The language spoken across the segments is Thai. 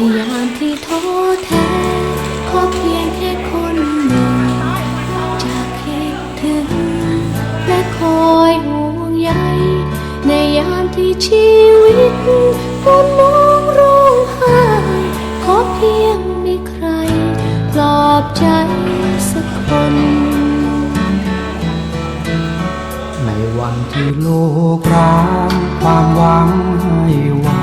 ในยามที่ท้อแท้ขอเพียงแค่คนหนึ่งจะคิดถึง และคอยห่วงใยในยามที่ชีวิตคนมองร้องไห้ขอเพียงมีใครปลอบใจสักคน ในวันที่โลกร้างความหวังให้ว่า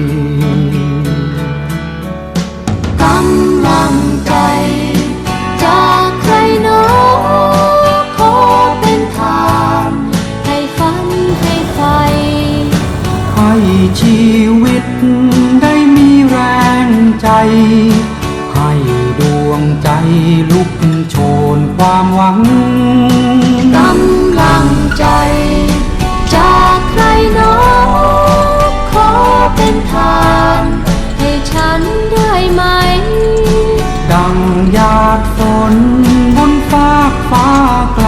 ลุกโชนความหวังกำลังใจ จากใครหนอขอเป็นทานให้ฉันได้ไหม ดังหยาดฝนบนฟ้ากฟ้าไกล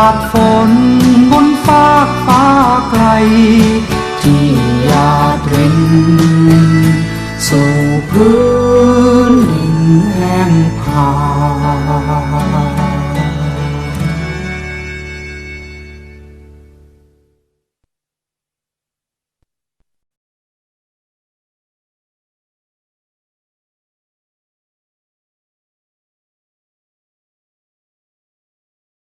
ากฝนบนฟากฟ้าไกล ที่ยาดรินสู่พื้นดินแห้งผา